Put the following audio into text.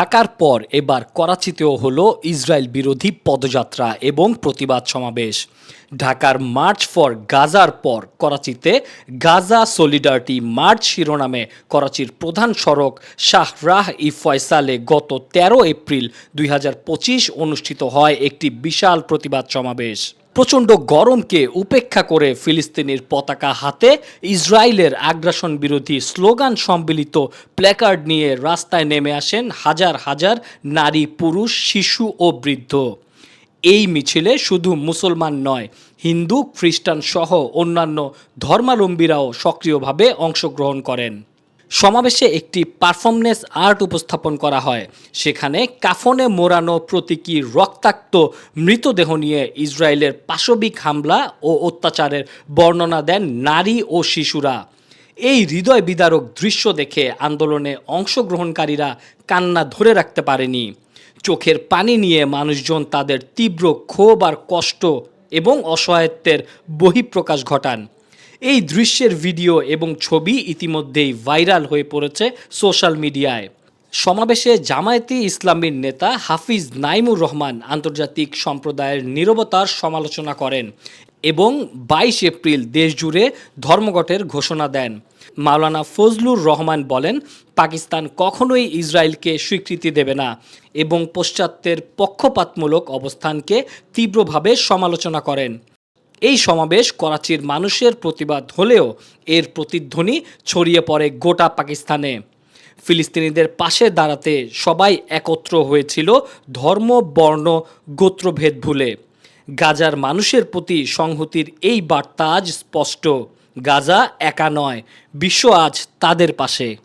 ঢাকার পর এবার করাচিতেও হলো ইসরায়েল বিরোধী পদযাত্রা এবং প্রতিবাদ সমাবেশ। ঢাকার মার্চ ফর গাজার পর করাচিতে গাজা সলিডারিটি মার্চ শিরোনামে করাচির প্রধান সড়ক শাহরাহ ই ফয়সালে গত তেরো এপ্রিল দুই হাজার পঁচিশ অনুষ্ঠিত হয় একটি বিশাল প্রতিবাদ সমাবেশ। প্রচণ্ড গরমকে উপেক্ষা করে ফিলিস্তিনির পতাকা হাতে ইসরায়েলের আগ্রাসন বিরোধী স্লোগান সম্মিলিত প্ল্যাকার্ড নিয়ে রাস্তায় নেমে আসেন হাজার হাজার নারী, পুরুষ, শিশু ও বৃদ্ধ। এই মিছিলে শুধু মুসলমান নয়, হিন্দু, খ্রিস্টান সহ অন্যান্য ধর্মালম্বীরাও সক্রিয়ভাবে অংশগ্রহণ করেন। সমাবেশে একটি পারফরমেন্স আর্ট উপস্থাপন করা হয়। সেখানে কাফনে মোড়ানো প্রতীকী রক্তাক্ত মৃতদেহ নিয়ে ইসরায়েলের পাশবিক হামলা ও অত্যাচারের বর্ণনা দেন নারী ও শিশুরা। এই হৃদয় বিদারক দৃশ্য দেখে আন্দোলনে অংশগ্রহণকারীরা কান্না ধরে রাখতে পারেনি। চোখের পানি নিয়ে মানুষজন তাদের তীব্র ক্ষোভ আর কষ্ট এবং অসহায়ত্বের বহিঃপ্রকাশ ঘটান। এই দৃশ্যের ভিডিও এবং ছবি ইতিমধ্যেই ভাইরাল হয়ে পড়েছে সোশ্যাল মিডিয়ায়। সমাবেশে জামায়াতি ইসলামীর নেতা হাফিজ নাইমুর রহমান আন্তর্জাতিক সম্প্রদায়ের নীরবতার সমালোচনা করেন এবং বাইশ এপ্রিল দেশজুড়ে ধর্মঘটের ঘোষণা দেন। মাওলানা ফজলুর রহমান বলেন, পাকিস্তান কখনোই ইসরায়েলকে স্বীকৃতি দেবে না এবং পশ্চাত্যের পক্ষপাতমূলক অবস্থানকে তীব্রভাবে সমালোচনা করেন। এই সমাবেশ করাচির মানুষের প্রতিবাদ হলেও এর প্রতিধ্বনি ছড়িয়ে পড়ে গোটা পাকিস্তানে। ফিলিস্তিনিদের পাশে দাঁড়াতে সবাই একত্র হয়েছিল ধর্ম, বর্ণ গোত্রভেদ ভুলে। গাজার মানুষের প্রতি সংহতির এই বার্তা আজ স্পষ্ট। গাজা একা নয়, বিশ্ব আজ তাদের পাশে।